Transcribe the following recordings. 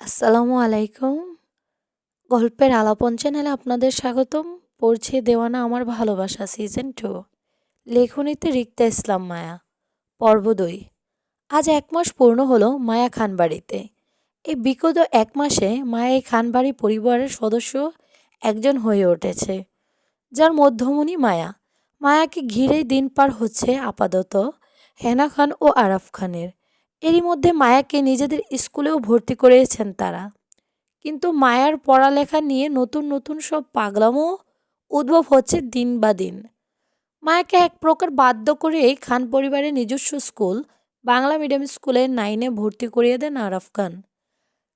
আসসালামু আলাইকুম। গল্পের আলাপন চ্যানেলে আপনাদের স্বাগতম। পড়ছে দেওয়ানা আমার ভালোবাসা সিজন টু লেখনীতে রিক্তা ইসলাম মায়া। পর্ব দুই। আজ এক মাস পূর্ণ হলো মায়া খানবাড়িতে এই বিগত এক মাসে মায়া এই খানবাড়ি পরিবারের সদস্য একজন হয়ে উঠেছে। যার মধ্যমণি মায়া। মায়াকে ঘিরেই দিন পার হচ্ছে আপাতত হেনা খান ও আরাফ খানের। এরই মধ্যে মায়াকে নিজেদের স্কুলেও ভর্তি করেছেন তারা। কিন্তু মায়ার পড়ালেখা নিয়ে নতুন নতুন সব পাগলামও উদ্ভব হচ্ছে দিন বা দিন। মায়াকে এক প্রকার বাধ্য করে এই খান পরিবারের নিজস্ব স্কুল বাংলা মিডিয়াম স্কুলে নাইনে ভর্তি করিয়ে দেন আরাফ খান।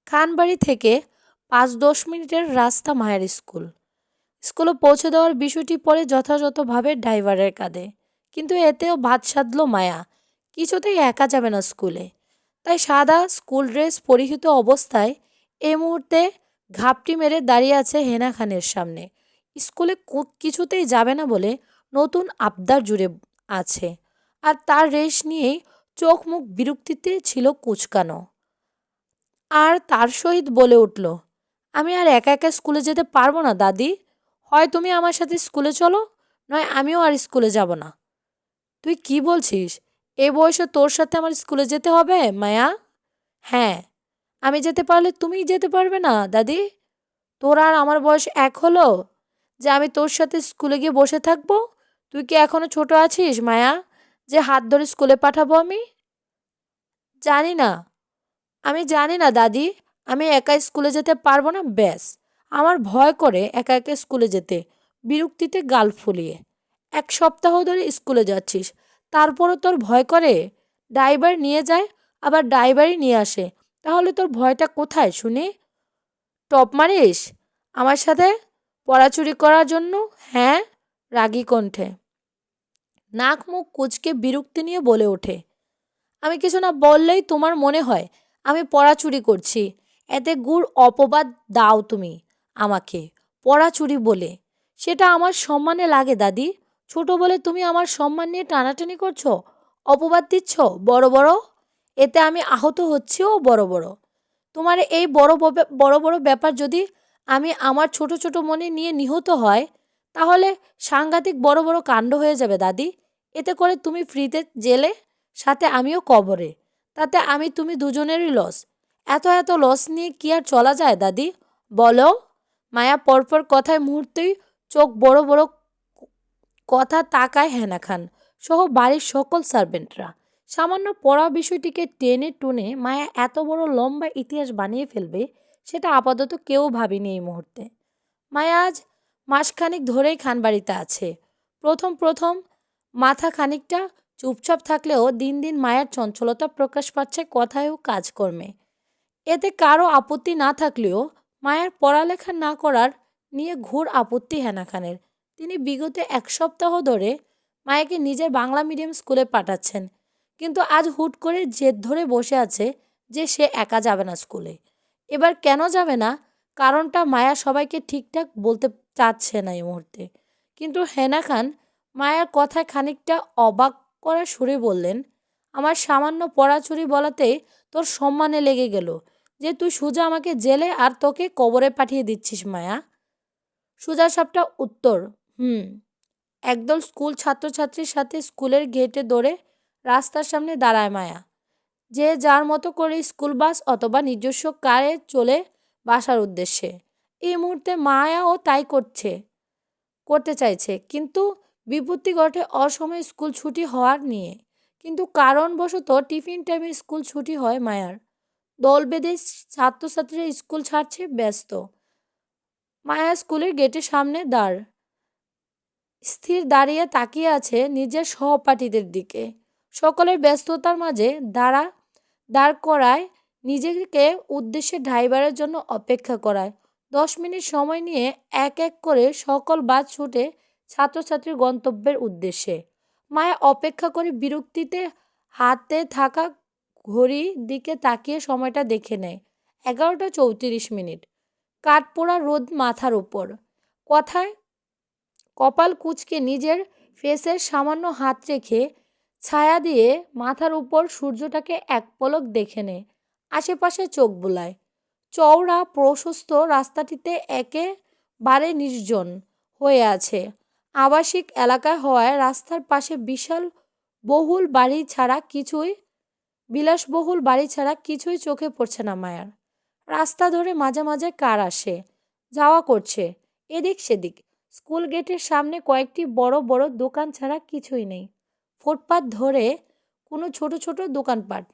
খানবাড়ি থেকে পাঁচ দশ মিনিটের রাস্তা মায়ের স্কুল। স্কুলে পৌঁছে দেওয়ার বিষয়টি পরে যথাযথভাবে ড্রাইভারের কাঁধে। কিন্তু এতেও ভাত সাধল মায়া। কিছুতেই একা যাবে না স্কুলে। তাই সাদা স্কুল ড্রেস পরিহিত অবস্থায় এই মুহূর্তে ঘাপটি মেরে দাঁড়িয়ে আছে হেনা খানের সামনে। স্কুলে কিছুতেই যাবে না বলে নতুন আবদার জুড়ে আছে। আর তার রেশ নিয়েই চোখ মুখ বিরক্তিতে ছিল কুচকানো। আর তার সহিত বলে উঠল, আমি আর একা একা স্কুলে যেতে পারব না দাদি। হয় তুমি আমার সাথে স্কুলে চলো, নয় আমিও আর স্কুলে যাব না। তুই কি বলছিস? এ বয়সে তোর সাথে আমার স্কুলে যেতে হবে, মায়া? হ্যাঁ। আমি যেতে পারলে তুমি যেতে পারবে না, দাদি। তোর আর আমার বয়স এক হলো? যে আমি তোর সাথে স্কুলে গিয়ে বসে থাকব? তুই কি এখনও ছোট আছিস, মায়া? যে হাত ধরে স্কুলে পাঠাবো আমি? জানি না। আমি জানি না, দাদি। আমি একা স্কুলে যেতে পারব না, ব্যাস। আমার ভয় করে একা একা স্কুলে যেতে। বিরক্তিতে গাল ফুলিয়ে। এক সপ্তাহ ধরে স্কুলে যাচ্ছিস। তারপরও তোর ভয় করে? ড্রাইভার নিয়ে যায়, আবার ড্রাইভারই নিয়ে আসে। তাহলে তোর ভয়টা কোথায় শুনি? টপ মারিস? আমার সাথে পড়াচুরি করার জন্য? হ্যাঁ? রাগী কণ্ঠে। নাক মুখ কুচকে বিরক্তি নিয়ে বলে ওঠে। আমি কিছু না বললেই তোমার মনে হয়, আমি পড়াচুরি করছি। এতে গুড় অপবাদ দাও তুমি আমাকে, পড়াচুরি বলে। সেটা আমার সম্মানে লাগে দাদি। ছোট বলে তুমি আমার সম্মান নিয়ে টানাটানি করছ? অপবাদ দিচ্ছ? বড় বড়? এতে আমি আহত হচ্ছিও বড় বড়। তোমার এই বড় বড় বড় ব্যাপার যদি আমি আমার ছোট ছোট মনে নিয়ে নিহত হয়, তাহলে সাংঘাতিক বড় বড় কাণ্ড হয়ে যাবে দাদি। এতে করে তুমি ফ্রিতে জেলে, সাথে আমিও কবরে। তাতে আমি তুমি দুজনেরই লস এত এত লস নিয়ে কি আর চলা যায় দাদি? বলো? মায়া পরপর কথায় মুহূর্তেই চোখ বড় বড় কথা তাকায় হেনা খান সহ বাড়ির সকল সার্ভেন্টরা। সামান্য পড়া বিষয়টিকে টেনে টুনে মায়া এত বড় লম্বা ইতিহাস বানিয়ে ফেলবে সেটা আপাতত কেউ ভাবিনি এই মুহূর্তে। মায়া আজ মাসখানিক ধরেই খানবাড়িতে আছে। প্রথম প্রথম মাথা খানিকটা চুপচাপ থাকলেও দিন দিন মায়ার চঞ্চলতা প্রকাশ পাচ্ছে কথায় ও কাজকর্মে। এতে কারও আপত্তি না থাকলেও মায়ের পড়ালেখা না করার নিয়ে ঘোর আপত্তি হেনা খানের। তিনি বিগত এক সপ্তাহ ধরে মায়াকে নিজের বাংলা মিডিয়াম স্কুলে পাঠাচ্ছেন। কিন্তু আজ হুট করে জেদ ধরে বসে আছে যে সে একা যাবে না স্কুলে। এবার কেন যাবে না? কারণটা মায়া সবাইকে ঠিকঠাক বলতে চাচ্ছে না এই মুহূর্তে। কিন্তু হেনা খান মায়ার কথায় খানিকটা অবাক করা সুরে বললেন, আমার সামান্য পড়াচুরি বলাতেই তোর সম্মানে লেগে গেল যে তুই সুজা আমাকে জেলে আর তোকে কবরে পাঠিয়ে দিচ্ছিস মায়া। সোজা সবটা উত্তর হুম। একদল স্কুল ছাত্রছাত্রীর সাথে স্কুলের গেটে দৌড়ে রাস্তার সামনে দাঁড়ায় মায়া। যে যার মতো করে স্কুল বাস অথবা নিজস্ব কারে চলে বাসার উদ্দেশ্যে। এই মুহূর্তে মায়াও তাই করছে, করতে চাইছে। কিন্তু বিপত্তি ঘটে অসময়ে স্কুল ছুটি হওয়ার নিয়ে। কিন্তু কারণবশত টিফিন টাইমে স্কুল ছুটি হয় মায়ার। দল বেঁধে ছাত্রছাত্রীরা স্কুল ছাড়ছে ব্যস্ত। মায়া স্কুলের গেটের সামনে দাঁড় স্থির দাঁড়িয়ে তাকিয়ে আছে নিজের সহপাঠীদের দিকে। সকলের ব্যস্ততার মাঝে দাঁড়া, দাঁড় করায়, নিজেকে উদ্দেশ্যে ড্রাইভারের জন্য অপেক্ষা করায়। দশ মিনিট সময় নিয়ে এক এক করে সকল বাস ছুটে ছাত্রছাত্রীর গন্তব্যের উদ্দেশ্যে। মায়া অপেক্ষা করে বিরক্তিতে হাতে থাকা ঘড়ির দিকে তাকিয়ে সময়টা দেখে নেয়। এগারোটা চৌত্রিশ মিনিট। কাঠপোড়া রোদ মাথার উপর। কথায় কপাল কুচকে নিজের ফেসের সামান্য হাত রেখে ছায়া দিয়ে মাথার উপর সূর্যটাকে এক পলক দেখে নেয় আশেপাশে চোখ বুলায়। চওড়া, প্রশস্ত রাস্তাটিতে একেবারে নির্জন হয়ে আছে। আবাসিক এলাকা হওয়ায় রাস্তার পাশে বিশাল বহুল বাড়ি ছাড়া কিছুই, বিলাসবহুল বাড়ি ছাড়া কিছুই চোখে পড়ছে না মায়ার। রাস্তা ধরে মাঝে মাঝে কার আসে? যাওয়া করছে। এদিক সেদিক। স্কুল গেটের সামনে কয়েকটি বড় বড় দোকান ছাড়া কিছুই নেই। ফুটপাত ধরে কোনো ছোট ছোট দোকানপাট।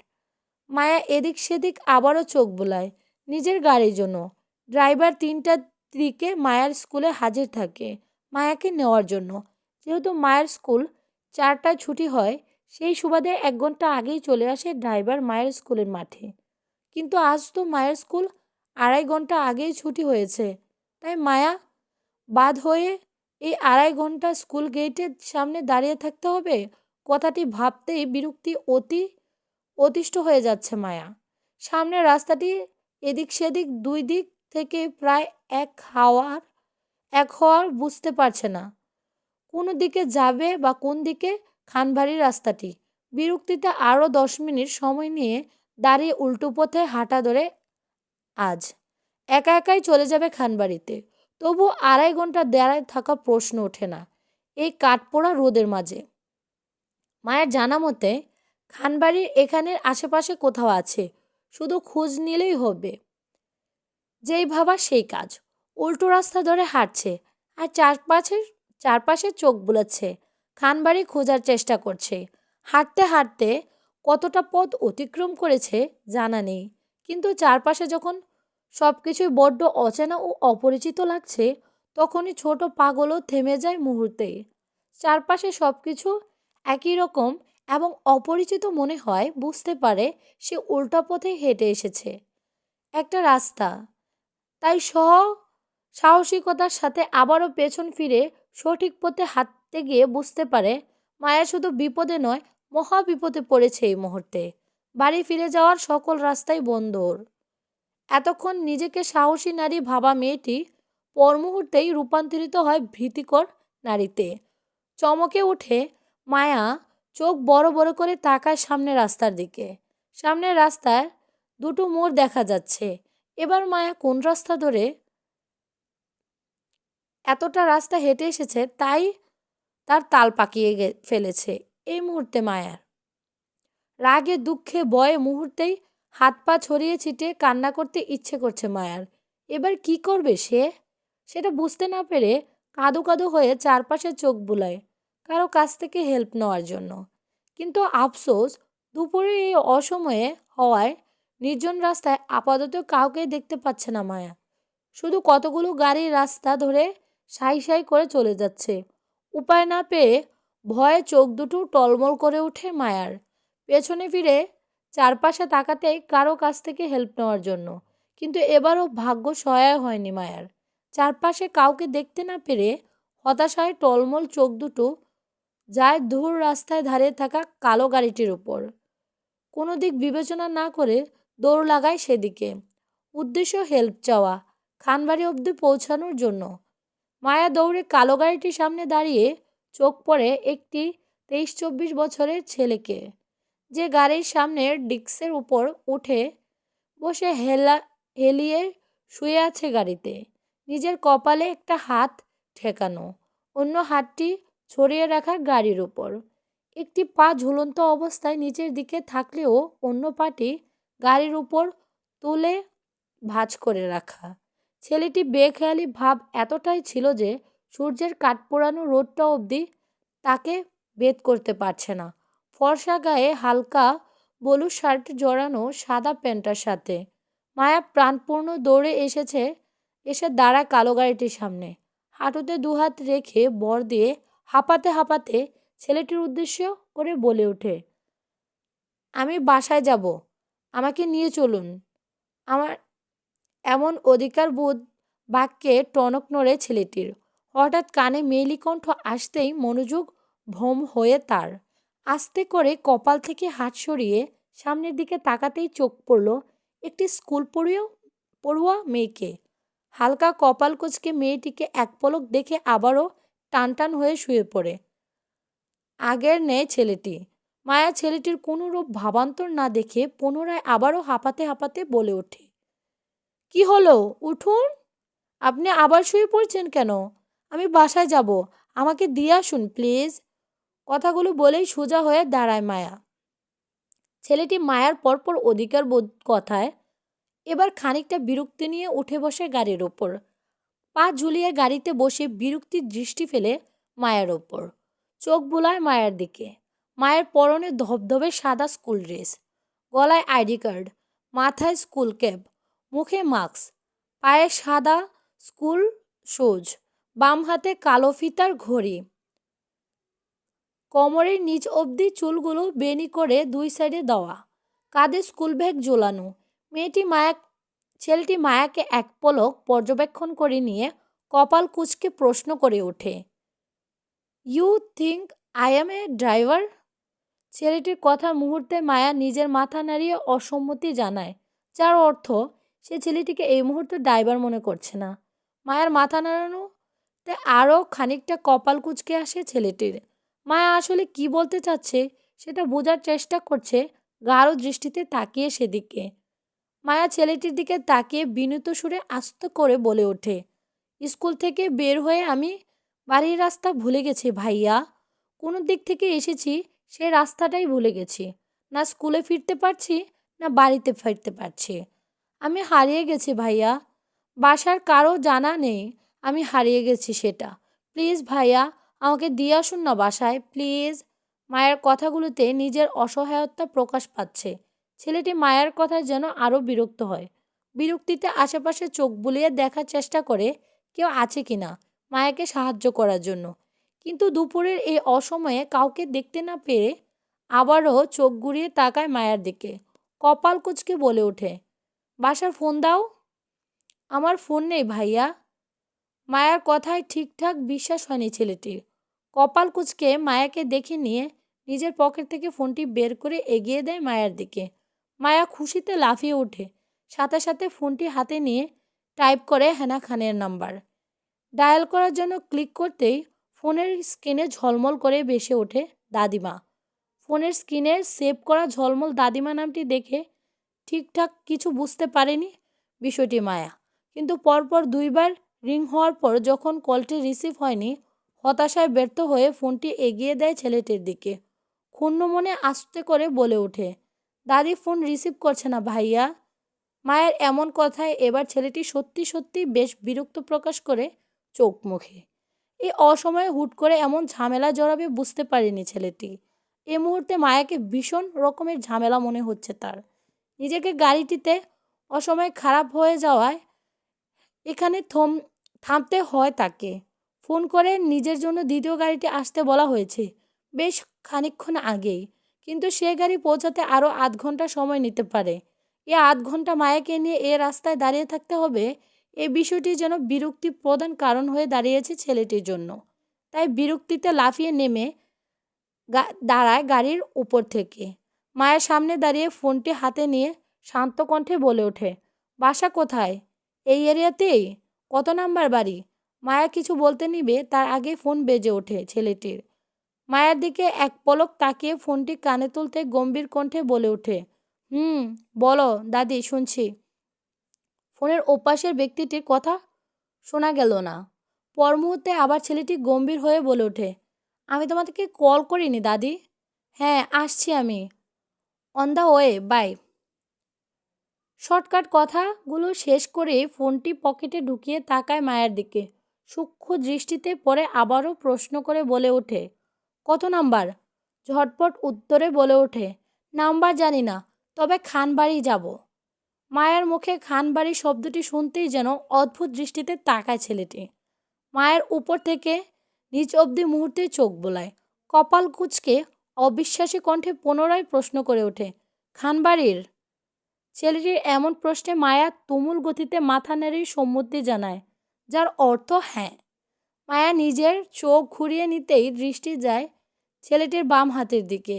মায়া এদিক সেদিক আবারও চোখ বোলায়। নিজের গাড়ির জন্য। ড্রাইভার তিনটার দিকে মায়ার স্কুলে হাজির থাকে। মায়াকে নেওয়ার জন্য। যেহেতু মায়ের স্কুল চারটায় ছুটি হয়, সেই সুবাদে এক ঘণ্টা আগেই চলে আসে ড্রাইভার মায়ের স্কুলের মাঠে। কিন্তু আজ তো মায়ের স্কুল আড়াই ঘণ্টা আগেই ছুটি হয়েছে। তাই মায়া বাদ হয়ে এই আড়াই ঘণ্টা স্কুল গেটের সামনে দাঁড়িয়ে থাকতে হবে? কথাটি ভাবতেই বিরক্তি অতি, অতিষ্ঠ হয়ে যাচ্ছে মায়া। সামনের রাস্তাটি এদিক সেদিক দুই দিক থেকে প্রায় এক হাওয়ার, এক হওয়ার বুঝতে পারছে না। কোন দিকে যাবে বা কোন দিকে খানবাড়ির রাস্তাটি? বিরক্তিতে আরও দশ মিনিট সময় নিয়ে দাঁড়িয়ে উল্টো পথে হাঁটা ধরে আজ। একা একাই চলে যাবে খানবাড়িতে। তবু আড়াই ঘণ্টা দাঁড়ায় থাকা প্রশ্ন ওঠে না। এই কাঠপোড়া রোদের মাঝে। মায়ের জানা মতে, খানবাড়ির এখানের আশেপাশে কোথাও আছে, শুধু খোঁজ নিলেই হবে। যেই ভাবা সেই কাজ। উল্টো রাস্তা ধরে হাঁটছে আর চারপাশে চারপাশে চোখ বুলাচ্ছে। খানবাড়ি খোঁজার চেষ্টা করছে। হাঁটতে হাঁটতে কতটা পথ অতিক্রম করেছে জানা নেই। কিন্তু চারপাশে যখন সব কিছুই বড্ড অচেনা ও অপরিচিত লাগছে, তখনই ছোট পাগলও থেমে যায় মুহূর্তে। চারপাশে সব কিছু একই রকম এবং অপরিচিত মনে হয়, বুঝতে পারে সে উল্টা পথে হেঁটে এসেছে। একটা রাস্তা। তাই সহ সাহসিকতার সাথে আবারও পেছন ফিরে সঠিক পথে হাঁটতে গিয়ে বুঝতে পারে, মায়া শুধু বিপদে নয় মহা বিপদে পড়েছে এই মুহূর্তে। বাড়ি ফিরে যাওয়ার সকল রাস্তাই বন্ধ ওর এতক্ষণ নিজেকে সাহসী নারী ভাবা মেয়েটি পর মুহূর্তেই রূপান্তরিত হয় ভীতিকর নারীতে। চমকে উঠে মায়া, চোখ বড় বড় করে তাকায় সামনে রাস্তার দিকে। সামনের রাস্তায় দুটো মোড় দেখা যাচ্ছে। এবার মায়া কোন রাস্তা ধরে এতটা রাস্তা হেঁটে এসেছে তাই তার তাল পাকিয়ে ফেলেছে। এই মুহূর্তে মায়ার রাগে, দুঃখে বয়ে মুহূর্তেই হাত পা ছড়িয়ে ছিটিয়ে কান্না করতে ইচ্ছে করছে মায়ার। এবার কি করবে সে? সেটা বুঝতে না পেরে কাঁদো কাঁদো হয়ে চারপাশে চোখ বুলায়, কারও কাছ থেকে হেল্প নেওয়ার জন্য। কিন্তু আফসোস দুপুরে এই অসময়ে হওয়ায় নির্জন রাস্তায় আপাতত কাউকেই দেখতে পাচ্ছে না মায়া। শুধু কতগুলো গাড়ির রাস্তা ধরে সাই সাই করে চলে যাচ্ছে। উপায় না পেয়ে ভয়ে চোখ দুটো টলমল করে ওঠে মায়ার। পেছনে ফিরে চারপাশে তাকাতেই কারও কাছ থেকে হেল্প নেওয়ার জন্য। কিন্তু এবারও ভাগ্য সহায় হয়নি মায়ার। চারপাশে কাউকে দেখতে না পেরে হতাশায় টলমল চোখ দুটো যায় ধূর রাস্তায় দাঁড়িয়ে থাকা কালো গাড়িটির উপর। কোনো দিক বিবেচনা না করে দৌড় লাগায় সেদিকে। উদ্দেশ্য হেল্প চাওয়া, খানবাড়ি অবধি পৌঁছানোর জন্য। মায়া দৌড়ে কালো গাড়িটির সামনে দাঁড়িয়ে চোখ পড়ে একটি তেইশ চব্বিশ বছরের ছেলেকে। যে গাড়ির সামনের ডিক্সের উপর উঠে বসে হেলা, হেলিয়ে শুয়ে আছে গাড়িতে। নিজের কপালে একটা হাত ঠেকানো, অন্য হাতটি ছড়িয়ে রাখা গাড়ির উপর। একটি পা ঝুলন্ত অবস্থায় নিচের দিকে থাকলেও অন্য পাটি গাড়ির উপর তুলে ভাঁজ করে রাখা। ছেলেটি বেখেয়ালি ভাব এতটাই ছিল যে সূর্যের কাঠ পোড়ানো রোদটা অবধি তাকে বেদ করতে পারছে না। ফর্সা গায়ে হালকা বলু শার্ট জড়ানো সাদা প্যান্টার সাথে। মায়া প্রাণপূর্ণ দৌড়ে এসেছে, এসে দাঁড়ায় কালো গাড়িটির সামনে। হাঁটুতে দুহাত রেখে বর দিয়ে হাঁপাতে হাঁপাতে ছেলেটির উদ্দেশ্য করে বলে ওঠে, আমি বাসায় যাব, আমাকে নিয়ে চলুন। আমার এমন অধিকার বোধ বাক্যে টনক নড়ে ছেলেটির। হঠাৎ কানে মেয়েলি কণ্ঠ আসতেই মনোযোগ ভ্রম হয়ে তার আস্তে করে কপাল থেকে হাত সরিয়ে সামনের দিকে তাকাতেই চোখ পড়ল একটি স্কুল পড়ুয়া পড়ুয়া মেয়েকে। হালকা কপাল কুচকে মেয়েটিকে এক পলক দেখে আবারও টান টান হয়ে শুয়ে পড়ে। আগের নেয় ছেলেটি। মায়া ছেলেটির কোনো রূপ ভাবান্তর না দেখে পুনরায় আবারও হাঁপাতে হাঁপাতে বলে ওঠে, কি হলো? উঠুন। আপনি আবার শুয়ে পড়ছেন কেন? আমি বাসায় যাব। আমাকে দিয়ে আসুন, প্লিজ। কথাগুলো বলেই সোজা হয়ে দাঁড়ায় মায়া। ছেলেটি মায়ার পরপর অধিকার বোধ কথায় এবার খানিকটা বিরক্তি নিয়ে উঠে বসে গাড়ির ওপর। পা ঝুলিয়ে গাড়িতে বসে বিরক্তির দৃষ্টি ফেলে মায়ের ওপর। চোখ বোলায় মায়ের দিকে। মায়ের পরনে ধবধবে সাদা স্কুল ড্রেস। গলায় আইডি কার্ড। মাথায় স্কুল ক্যাপ। মুখে মাস্ক। পায়ে সাদা স্কুল শুজ। বাম হাতে কালো ফিতার ঘড়ি। কোমরের নিচ অবধি চুলগুলো বেনি করে দুই সাইডে দেওয়া। কাঁধে স্কুল ব্যাগ ঝোলানো। মেয়েটি মায়া ছেলেটি মায়াকে এক পলক পর্যবেক্ষণ করে নিয়ে কপাল কুচকে প্রশ্ন করে ওঠে you think I am a driver ছেলেটির কথা মুহূর্তে মায়া নিজের মাথা নাড়িয়ে অসম্মতি জানায়, যার অর্থ সে ছেলেটিকে এই মুহূর্তে ড্রাইভার মনে করছে না। মায়ের মাথা নাড়ানোতে আরও খানিকটা কপাল কুচকে আসে ছেলেটির। মায়া আসলে কি বলতে চাচ্ছে সেটা বোঝার চেষ্টা করছে গাঢ় দৃষ্টিতে তাকিয়ে সেদিকে। মায়া ছেলেটির দিকে তাকিয়ে বিনীত সুরে আস্ত করে বলে ওঠে, স্কুল থেকে বের হয়ে আমি বাড়ির রাস্তা ভুলে গেছি ভাইয়া। কোন দিক থেকে এসেছি সে রাস্তাটাই ভুলে গেছি। না স্কুলে ফিরতে পারছি, না বাড়িতে ফিরতে পারছি। আমি হারিয়ে গেছি ভাইয়া। বাসার কারও জানা নেই, আমি হারিয়ে গেছি সেটা। প্লিজ ভাইয়া আমাকে দিয়ে আসুন না বাসায়, প্লিজ। মায়ের কথাগুলোতে নিজের অসহায়তা প্রকাশ পাচ্ছে। ছেলেটি মায়ের কথায় যেন আরও বিরক্ত হয়। বিরক্তিতে আশেপাশে চোখ বুলিয়ে দেখার চেষ্টা করে কেউ আছে কি না মায়াকে সাহায্য করার জন্য। কিন্তু দুপুরের এই অসময়ে কাউকে দেখতে না পেয়ে আবারও চোখ ঘুরিয়ে তাকায় মায়ের দিকে। কপাল কুচকে বলে ওঠে, বাসার ফোন দাও? আমার ফোন নেই ভাইয়া। মায়ার কথায় ঠিকঠাক বিশ্বাস হয়নি ছেলেটির। কপাল কুচকে মায়াকে দেখে নিয়ে নিজের পকেট থেকে ফোনটি বের করে এগিয়ে দেয় মায়ের দিকে। মায়া খুশিতে লাফিয়ে ওঠে। সাথে সাথে ফোনটি হাতে নিয়ে টাইপ করে হেনা খানের নাম্বার। ডায়াল করার জন্য ক্লিক করতেই ফোনের স্ক্রিনে ঝলমল করে বেসে ওঠে দাদিমা। ফোনের স্ক্রিনে সেভ করা ঝলমল দাদিমা নামটি দেখে ঠিকঠাক কিছু বুঝতে পারেনি বিষয়টি মায়া। কিন্তু পরপর দুইবার রিং হওয়ার পর যখন কলটি রিসিভ হয়নি হতাশায় ব্যর্থ হয়ে ফোনটি এগিয়ে দেয় ছেলেটির দিকে। ক্ষুণ্ণ মনে আস্তে করে বলে ওঠে, দাদি, ফোন রিসিভ করছে না ভাইয়া। মায়ের এমন কথায় এবার ছেলেটি সত্যি সত্যি বেশ বিরক্ত প্রকাশ করে চোখ মুখে। এই অসময়ে হুট করে এমন ঝামেলা জড়াবে বুঝতে পারেনি ছেলেটি। এ মুহূর্তে মায়াকে ভীষণ রকমের ঝামেলা মনে হচ্ছে তার। নিজেকে গাড়িটিতে অসময়ে খারাপ হয়ে যাওয়ায় এখানে থম, থামতে হয় তাকে। ফোন করে নিজের জন্য দ্বিতীয় গাড়িটি আসতে বলা হয়েছে, বেশ খানিকক্ষণ আগেই। কিন্তু সে গাড়ি পৌঁছাতে আরও আধ ঘণ্টা সময় নিতে পারে। এ আধ ঘণ্টা মায়াকে নিয়ে এ রাস্তায় দাঁড়িয়ে থাকতে হবে, এ বিষয়টি যেন বিরক্তি প্রধান কারণ হয়ে দাঁড়িয়েছে ছেলেটির জন্য। তাই বিরক্তিতে লাফিয়ে নেমে দাঁড়ায় গাড়ির উপর থেকে। মায়ের সামনে দাঁড়িয়ে ফোনটি হাতে নিয়ে শান্ত কণ্ঠে বলে ওঠে, বাসা কোথায়? এই এরিয়াতেই? কত নাম্বার বাড়ি? মায়া কিছু বলতে নিবে, তার আগে ফোন বেজে ওঠে ছেলেটির। মায়ের দিকে এক পলক তাকিয়ে ফোনটি কানে তুলতে গম্ভীর কণ্ঠে বলে ওঠে, হুম, বলো, দাদি, শুনছি। ফোনের ওপাশের ব্যক্তিটির কথা শোনা গেল না। পর মুহূর্তে আবার ছেলেটি গম্ভীর হয়ে বলে ওঠে, আমি তোমাদেরকে কল করিনি, দাদি। হ্যাঁ আসছি আমি। On the way by shortcut কথাগুলো শেষ করে ফোনটি পকেটে ঢুকিয়ে তাকায় মায়ের দিকে। সূক্ষ্ম দৃষ্টিতে পরে আবারও প্রশ্ন করে বলে ওঠে, কত নাম্বার? ঝটপট উত্তরে বলে ওঠে, নাম্বার জানি না, তবে খানবাড়ি যাব। মায়ের মুখে খানবাড়ি শব্দটি শুনতেই যেন অদ্ভুত দৃষ্টিতে তাকায় ছেলেটি। মায়ের উপর থেকে নিচ অবধি মুহূর্তে চোখ বোলায়, কপাল কুচকে অবিশ্বাসী কণ্ঠে পুনরায় প্রশ্ন করে ওঠে, খানবাড়ির? ছেলেটির এমন প্রশ্নে মায়া তুমুল গতিতে মাথা নেড়েই সম্মতি জানায় যার অর্থ হ্যাঁ। মায়া নিজের চোখ ঘুরিয়ে নিতেই দৃষ্টি যায় ছেলেটির বাম হাতের দিকে।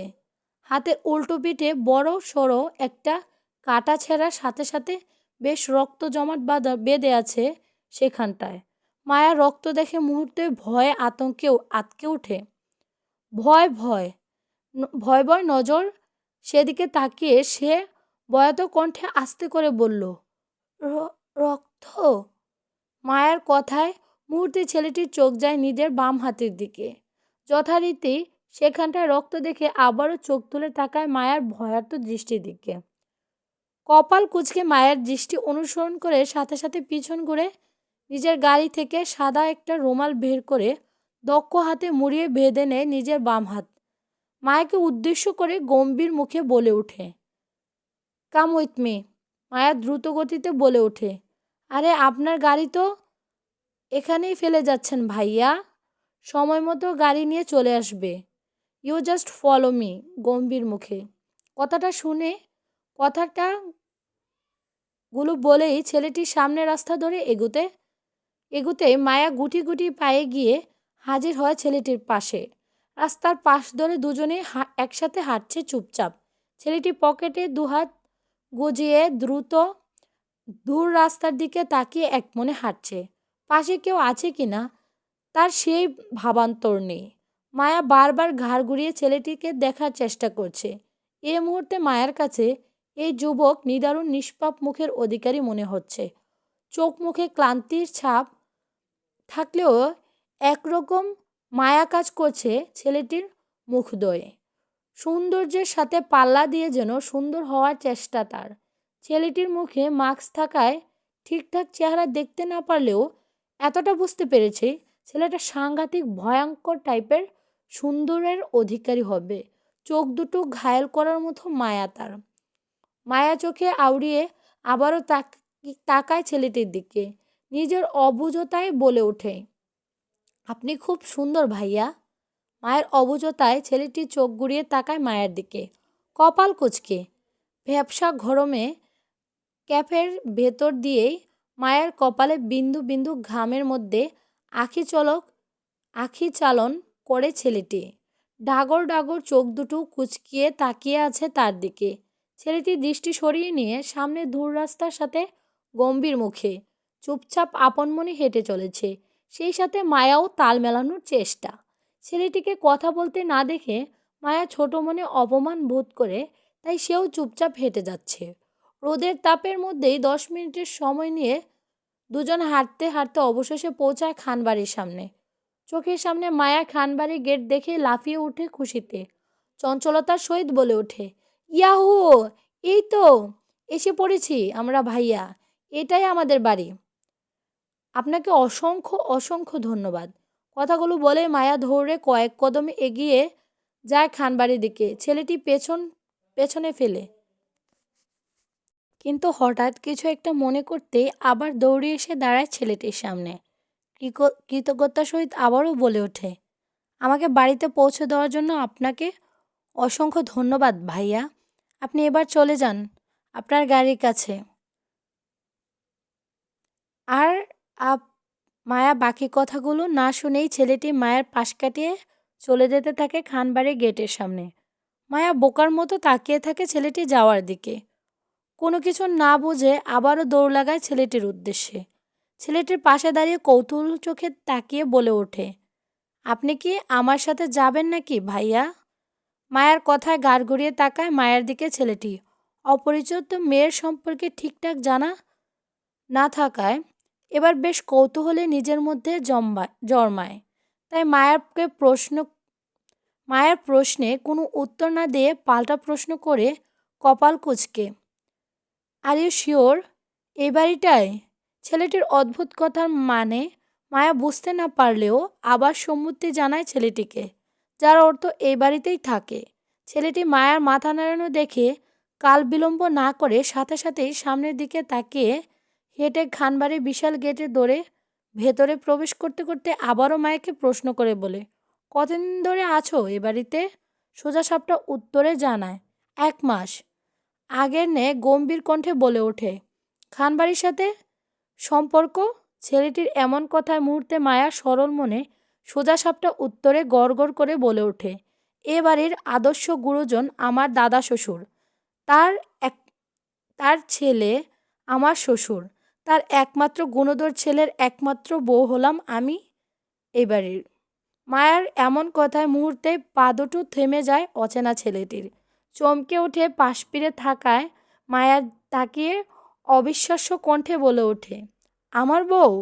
হাতের উল্টো পিঠে বড় সড়ো একটা কাটা ছেঁড়ার সাথে সাথে বেশ রক্ত জমাট বাঁধা বেঁধে আছে সেখানটায়। মায়া রক্ত দেখে মুহূর্তে ভয়ে আতঙ্কেও আতকে ওঠে। ভয় ভয় ভয় ভয় নজর সেদিকে তাকিয়ে সে বয়াত কণ্ঠে আস্তে করে বলল কথায় মুহূর্তে ছেলেটির চোখ যায় নিজের বাম হাতের দিকে। যথারীতি সেখানটায় রক্ত দেখে আবারও চোখ তুলে তাকায় মায়ার ভয়ার্ত দৃষ্টির দিকে। কপাল কুচকে মায়ের দৃষ্টি অনুসরণ করে সাথে সাথে পিছন ঘুরে নিজের গাড়ি থেকে সাদা একটা রুমাল বের করে দক্ষ হাতে মুড়িয়ে বেঁধে নেয় নিজের বাম হাত। মায়াকে উদ্দেশ্য করে গম্ভীর মুখে বলে ওঠে, কাম উইথ মি। মায়া দ্রুত গতিতে বলে ওঠে আরে আপনার গাড়ি তো এখানেই ফেলে যাচ্ছেন ভাইয়া। সময় মতো গাড়ি নিয়ে চলে আসবে। ইউ জাস্ট ফলো মি গম্ভীর মুখে। কথাটা শুনে, কথাটা গুলো বলেই ছেলেটির সামনে রাস্তা ধরে এগুতে এগুতে মায়া গুটি গুটি পায়ে গিয়ে হাজির হয় ছেলেটির পাশে। রাস্তার পাশ ধরে দুজনে একসাথে হাঁটছে চুপচাপ। ছেলেটি পকেটে দুহাত গুজিয়ে দ্রুত দূর রাস্তার দিকে তাকিয়ে এক মনে হাঁটছে। পাশে কেউ আছে কি না তার সেই ভাবান্তর নেই। মায়া বারবার ঘাড় ঘুরিয়ে ছেলেটিকে দেখার চেষ্টা করছে। এ মুহূর্তে মায়ার কাছে এই যুবক নিদারুণ নিষ্পাপ মুখের অধিকারী মনে হচ্ছে। চোখ মুখে ক্লান্তির ছাপ থাকলেও একরকম মায়া কাজ করছে ছেলেটির মুখদয়ে। সৌন্দর্যের সাথে পাল্লা দিয়ে যেন সুন্দর হওয়ার চেষ্টা তার। ছেলেটির মুখে মাস্ক থাকায় ঠিকঠাক চেহারা দেখতে না পারলেও এতটা বুঝতে পেরেছি ছেলেটা সাংঘাতিক, ভয়ঙ্কর টাইপের সুন্দরের অধিকারী হবে। চোখ দুটো ঘায়েল করার মতো মায়া তার। মায়া চোখে আউড়িয়ে আবারও তাকায় ছেলেটির দিকে। নিজের অবুঝতায় বলে ওঠে, আপনি খুব সুন্দর ভাইয়া। মায়ের অবুঝতায় ছেলেটি চোখ গুড়িয়ে তাকায় মায়ের দিকে। কপাল কুচকে। ভ্যাবসা গরমে ক্যাফের ভেতর দিয়েই মায়ের কপালে বিন্দু বিন্দু ঘামের মধ্যে আখি চলক, আখি চালন করে ছেলেটি। ডাগর ডাগর চোখ দুটো কুচকিয়ে তাকিয়ে আছে তার দিকে। ছেলেটি দৃষ্টি সরিয়ে নিয়ে সামনে দূর রাস্তার সাথে গম্ভীর মুখে চুপচাপ আপন মনে হেঁটে চলেছে। সেই সাথে মায়াও তাল মেলানোর চেষ্টা। ছেলেটিকে কথা বলতে না দেখে মায়া ছোট মনে অপমান বোধ করে, তাই সেও চুপচাপ হেঁটে যাচ্ছে। রোদের তাপের মধ্যেই দশ মিনিটের সময় নিয়ে দুজন হাঁটতে হাঁটতে অবশেষে পৌঁছায় খানবাড়ির সামনে। চোখের সামনে মায়া খানবাড়ি গেট দেখে লাফিয়ে উঠে খুশিতে। চঞ্চলতার সহিত বলে ওঠে, ইয়াহু, এই তো, এসে পড়েছি আমরা ভাইয়া, এটাই আমাদের বাড়ি। আপনাকে অসংখ্য অসংখ্য ধন্যবাদ। কথাগুলো বলে মায়া ধরে কয়েক কদমে এগিয়ে যায় খানবাড়ির দিকে। ছেলেটি পেছন, পেছনে ফেলে। কিন্তু হঠাৎ কিছু একটা মনে করতেই আবার দৌড়ে এসে দাঁড়ায় ছেলেটির সামনে। কৃতজ্ঞতার সহিত আবারও বলে ওঠে, আমাকে বাড়িতে পৌঁছে দেওয়ার জন্য আপনাকে অসংখ্য ধন্যবাদ ভাইয়া। আপনি এবার চলে যান, আপনার গাড়ির কাছে। আর আপ, মায়া বাকি কথাগুলো না শুনেই ছেলেটি মায়ের পাশ কাটিয়ে চলে যেতে থাকে খানবাড়ির গেটের সামনে। মায়া বোকার মতো তাকিয়ে থাকে ছেলেটি যাওয়ার দিকে। কোনো কিছু না বুঝে আবারও দৌড় লাগায় ছেলেটির উদ্দেশ্যে। ছেলেটির পাশে দাঁড়িয়ে কৌতূহল চোখে তাকিয়ে বলে ওঠে, আপনি কি আমার সাথে যাবেন নাকি ভাইয়া? মায়ের কথায় গাড় গড়িয়ে তাকায় মায়ের দিকে ছেলেটি। অপরিচিত মেয়ের সম্পর্কে ঠিকঠাক জানা না থাকায় এবার বেশ কৌতূহলে নিজের মধ্যে জম্বায় জন্মায়। তাই মায়েরকে প্রশ্ন, মায়ের প্রশ্নে কোনো উত্তর না দিয়ে পাল্টা প্রশ্ন করে কপাল কুচকে। আর ইউ শিওর এই বাড়িটায়? ছেলেটির অদ্ভুত কথার মানে মায়া বুঝতে না পারলেও আবার সম্মতি জানায় ছেলেটিকে, যার অর্থ এই বাড়িতেই থাকে। ছেলেটি মায়ার মাথা নাড়ানো দেখে কাল বিলম্ব না করে সাথে সাথেই সামনের দিকে তাকিয়ে হেঁটে খানবাড়ি বিশাল গেটে দৌড়ে ভেতরে প্রবেশ করতে করতে আবারও মায়াকে প্রশ্ন করে বলে, কতদিন ধরে আছো এ বাড়িতে? সোজা সাপটা উত্তরে জানায়, এক মাস। আগের নে গম্ভীর কণ্ঠে বলে ওঠে, খানবাড়ির সাথে সম্পর্ক? ছেলেটির এমন কথায় মুহূর্তে মায়া সরল মনে সোজা সাপটা উত্তরে গড় গড় করে বলে ওঠে, এ বাড়ির আদর্শ গুরুজন আমার দাদা শ্বশুর, তার এক, তার ছেলে আমার শ্বশুর, তার একমাত্র গুণধর ছেলের একমাত্র বউ হলাম আমি এই বাড়ির। মায়ার এমন কথায় মুহূর্তে পা দুটো থেমে যায় অচেনা ছেলেটির। চমকে উঠে পাশ ফিরে থাকায় মায়া তাকিয়ে অবিশ্বাস্য কণ্ঠে বলে ওঠে আমার বউ?